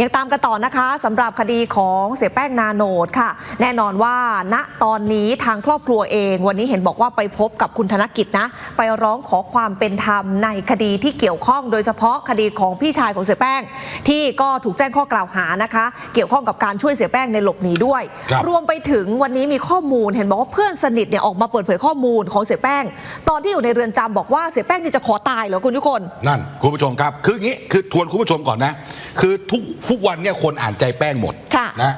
ยังตามกันต่อนะคะสำหรับคดีของเสียแป้งนาโนดค่ะ แน่นอนว่าณตอนนี้ทางครอบครัวเอง วันนี้เห็นบอกว่าไปพบกับคุณธนกิจนะ ไปร้องขอความเป็นธรรมในคดีที่เกี่ยวข้องโดยเฉพาะคดีของพี่ชายของเสียแป้ง ที่ก็ถูกแจ้งข้อกล่าวหานะคะ เกี่ยวข้องกับการช่วยเสียแป้งในหลบหนีด้วยครับรวมไปถึงวันนี้มีข้อมูลเห็นบอกว่าเพื่อนสนิทเนี่ยออกมาเปิดเผยข้อมูลของเสียแป้ง ตอนที่อยู่ในเรือนจำบอกว่าเสียแป้งนี่จะขอตายเหรอคุณทุกคนนั่นคุณผู้ชมครับ คืออย่างนี้คือทวนคุณผู้ชมก่อนนะ คือทุกทุกวันเนี่ยคนอ่านใจแป้งหมดค่ะนะ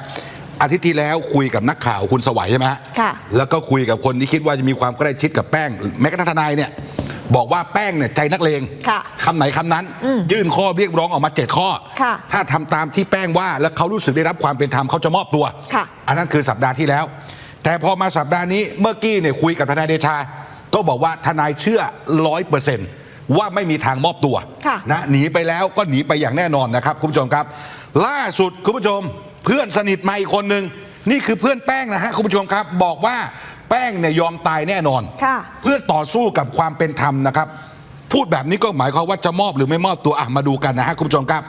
อาทิตย์ที่แล้วคุยกับนักข่าวคุณสวัยใช่ไหมฮะค่ะ แล้วก็คุยกับคนที่คิดว่าจะมีความใกล้ชิดกับแป้งแม้กระทั่งทนายเนี่ยบอกว่าแป้งเนี่ยใจนักเลงค่ะคำไหนคำนั้น ยื่นข้อเรียกร้องออกมาเจ็ดข้อ ค่ะ ถ้าทำตามที่แป้งว่าแล้วเขารู้สึกได้รับความเป็นธรรมเขาจะมอบตัว ค่ะ อันนั้นคือสัปดาห์ที่แล้ว แต่พอมาสัปดาห์นี้เมื่อกี้เนี่ยคุยกับทนายเดชา ก็บอกว่าทนายเชื่อร้อยเปอร์เซนต์ว่าไม่มีทางมอบตัวค่ะ นะหนีไปแล้วก็หนีไปอย่างแน่นอนนะครับ คุณผู้ชมครับ ล่าสุดคุณผู้ชมเพื่อนสนิทมาอีกคนหนึ่งนี่คือเพื่อนแป้งนะฮะคุณผู้ชมครับ บอกว่าแป้งเนี่ยยอมตายแน่นอนค่ะเพื่อต่อสู้กับความเป็นธรรมนะครับ พูดแบบนี้ก็หมายความว่าจะมอบหรือไม่มอบตัวอะมาดูกันนะฮะคุณผู้ชมครับ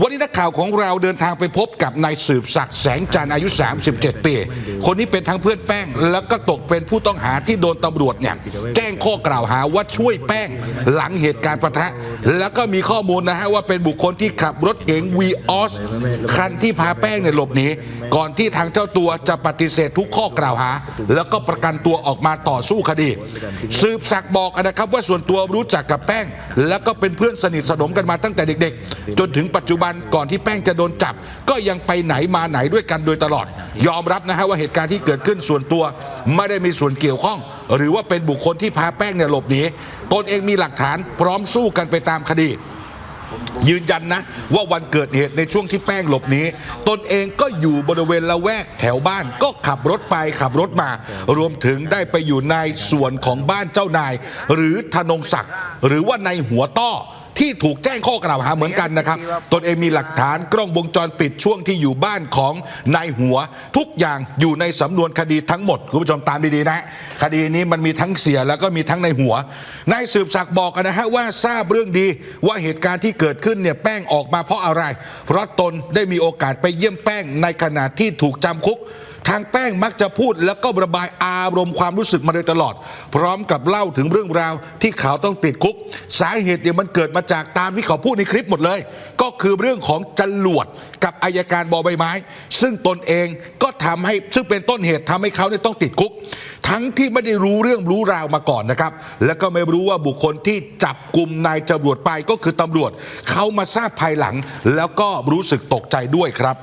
วันนี้นักข่าวของเราเดินทางไปพบกับนายสืบศักดิ์แสงจันทร์อายุ 37 ปี คนนี้เป็นทั้งเพื่อนแป้ง แล้วก็ตกเป็นผู้ต้องหาที่โดนตำรวจเนี่ยแจ้งข้อกล่าวหาว่าช่วยแป้งหลังเหตุการณ์ประทะ แล้วก็มีข้อมูลนะฮะว่าเป็นบุคคลที่ขับรถเก๋งวีออสคันที่พาแป้งเนี่ยหลบหนีก่อนที่ทางเจ้าตัวจะปฏิเสธทุกข้อกล่าวหา แล้วก็ประกันตัวออกมาต่อสู้คดี สืบศักดิ์บอกนะครับว่าส่วนตัวรู้จักกับแป้ง แล้วก็เป็นเพื่อนสนิทสนมกันมาตั้งแต่เด็ก ๆ จนถึงปัจจุบันบันก่อนที่แป้งจะโดนจับ ก็ยังไปไหนมาไหนด้วยกันโดยตลอด ยอมรับนะฮะว่าเหตุการณ์ที่เกิดขึ้นส่วนตัว ไม่ได้มีส่วนเกี่ยวข้อง หรือว่าเป็นบุคคลที่พาแป้งเนี่ยหลบหนีตนเองมีหลักฐานพร้อมสู้กันไปตามคดียืนยันนะว่าวันเกิดเหตุในช่วงที่แป้งหลบหนีตนเองก็อยู่บริเวณละแวกแถวบ้านก็ขับรถไปขับรถมา รวมถึงได้ไปอยู่ในส่วนของบ้านเจ้านาย หรือธนงศักดิ์หรือว่าในหัวต้อ ที่ถูกแจ้งข้อกล่าวหาเหมือนกันนะครับ ตนเองมีหลักฐานกล้องวงจรปิดช่วงที่อยู่บ้านของนายหัว ทุกอย่างอยู่ในสำนวนคดีทั้งหมดคุณผู้ชมตามดีๆนะ คดีนี้มันมีทั้งเสียแล้วก็มีทั้งในหัวนายสืบศักดิ์บอกกันนะฮะว่าทราบเรื่องดีว่าเหตุการณ์ที่เกิดขึ้นเนี่ยแป้งออกมาเพราะอะไร เพราะตนได้มีโอกาสไปเยี่ยมแป้งในขณะที่ถูกจำคุก ทางแป้งมักจะพูดแล้วก็ระบายอารมณ์ความรู้สึกมาโดยตลอด พร้อมกับเล่าถึงเรื่องราวที่เขาต้องติดคุก สาเหตุเนี่ยมันเกิดมาจากตามที่เขาพูดในคลิปหมดเลย ก็คือเรื่องของจรวดกับอายการบอใบไม้ ซึ่งตนเองก็ทำให้ซึ่งเป็นต้นเหตุทำให้เขาเนี่ยต้องติดคุก ทั้งที่ไม่ได้รู้เรื่องรู้ราวมาก่อนนะครับ แล้วก็ไม่รู้ว่าบุคคลที่จับกลุ่มนายจรวดไปก็คือตำรวจ เขามาทราบภายหลัง แล้วก็รู้สึกตกใจด้วยครับ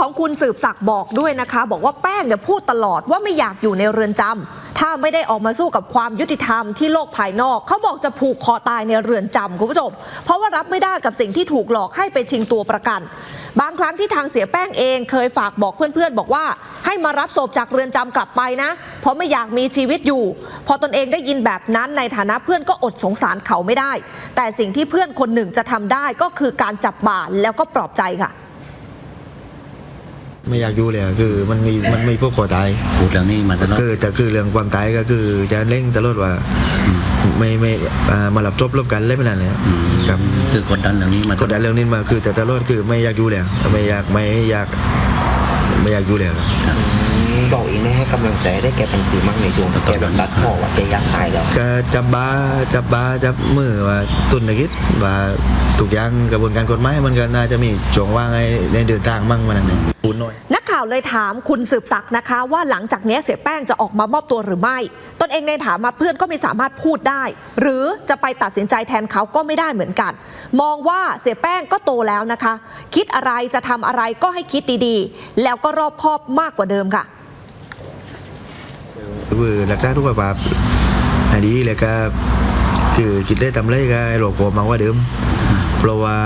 ของคุณสืบศักดิ์บอกด้วยนะคะ บอกว่าแป้งเนี่ยพูดตลอดว่าไม่อยากอยู่ในเรือนจำถ้าไม่ได้ออกมาสู้กับความยุติธรรมที่โลกภายนอกเขาบอกจะผูกคอตายในเรือนจำคุณผู้ชมเพราะว่ารับไม่ได้กับสิ่งที่ถูกหลอกให้ไปชิงตัวประกัน บางครั้งที่ทางเสียแป้งเองเคยฝากบอกเพื่อนๆ บอกว่า ให้มารับศพจากเรือนจำกลับไปนะ เพราะไม่อยากมีชีวิตอยู่ พอตนเองได้ยินแบบนั้นในฐานะเพื่อนก็อดสงสารเขาไม่ได้ แต่สิ่งที่เพื่อนคนหนึ่งจะทำได้ก็คือการจับบ่าแล้วก็ปลอบใจค่ะ ไม่อยากอยู่เลยอะคือมันมีมันมีพวกขอตายพูดเรื่องนี้มาตลอดคือแต่คือเรื่องความตายก็คือจะเร่งตลอดว่าไม่ไม่อ่ามาหลับจบรบกันเล่นไม่นานเลยครับอืมครับคือกดดันเรื่องนี้มากดดันเรื่องนี้มาคือแต่ตลอดคือไม่อยากอยู่เลยไม่อยากไม่อยากไม่อยากอยู่เลยครับ บอกเองได้ให้กำลังใจได้แกเป็นคือมั่งในช่วงที่แกแบบรัดคอว่าแกอยากตายแล้วก็จับบ้าจับบ้าจับมือว่าตุนนกิจว่าถูกอยางกระบวนการกฎหมายมันก็น่าจะมีช่วงว่างให้ในเดินทางมั่งมันนั่นเองปูนน้อยนักข่าวเลยถามคุณสืบศักดิ์นะคะ ว่าหลังจากนี้เสียแป้งจะออกมามอบตัวหรือไม่ ตนเองในถามมาเพื่อนก็ไม่สามารถพูดได้ หรือจะไปตัดสินใจแทนเขาก็ไม่ได้เหมือนกัน มองว่าเสียแป้งก็โตแล้วนะคะ คิดอะไรจะทำอะไรก็ให้คิดดีๆ แล้วก็รอบคอบมากกว่าเดิมค่ะ คือหลักฐาทุกแบบอันนี้เลยก็คือคิดได้ทำไรก็หลอกผมมากว่าเดิม เพราะว่า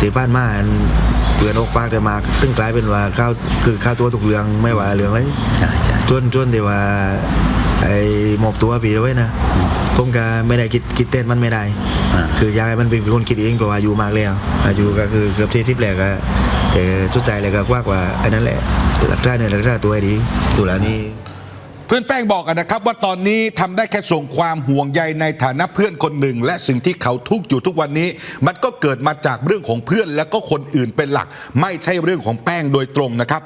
ที่บ้านมาอันเปลือนอกปากแต่มากตึงกลายเป็นว่าข้าวคือข้าวตัวถูกเรืองไม่ว่าเรืองอะไรใช่ใช่จนจนที่ว่าไอ้หมอบตัวปีเอาไว้นะผมก็ไม่ได้คิดคิดเต้นมันไม่ได้ คือยายมันเป็นคนคิดเองเพราะอายุมากแล้ว อายุก็คือเกือบสี่สิบแล้วก็แต่สุดท้ายเลยก็กว่ากว่าอันนั้นแหละหลักฐานเนี่ยหลักฐานตัวไอดีดูแล้วนี่ เพื่อนแป้งบอกกันนะครับว่าตอนนี้ทำได้แค่ส่งความห่วงใยในฐานะเพื่อนคนหนึ่ง และสิ่งที่เขาทุกข์อยู่ทุกวันนี้ มันก็เกิดมาจากเรื่องของเพื่อนและก็คนอื่นเป็นหลัก ไม่ใช่เรื่องของแป้งโดยตรงนะครับ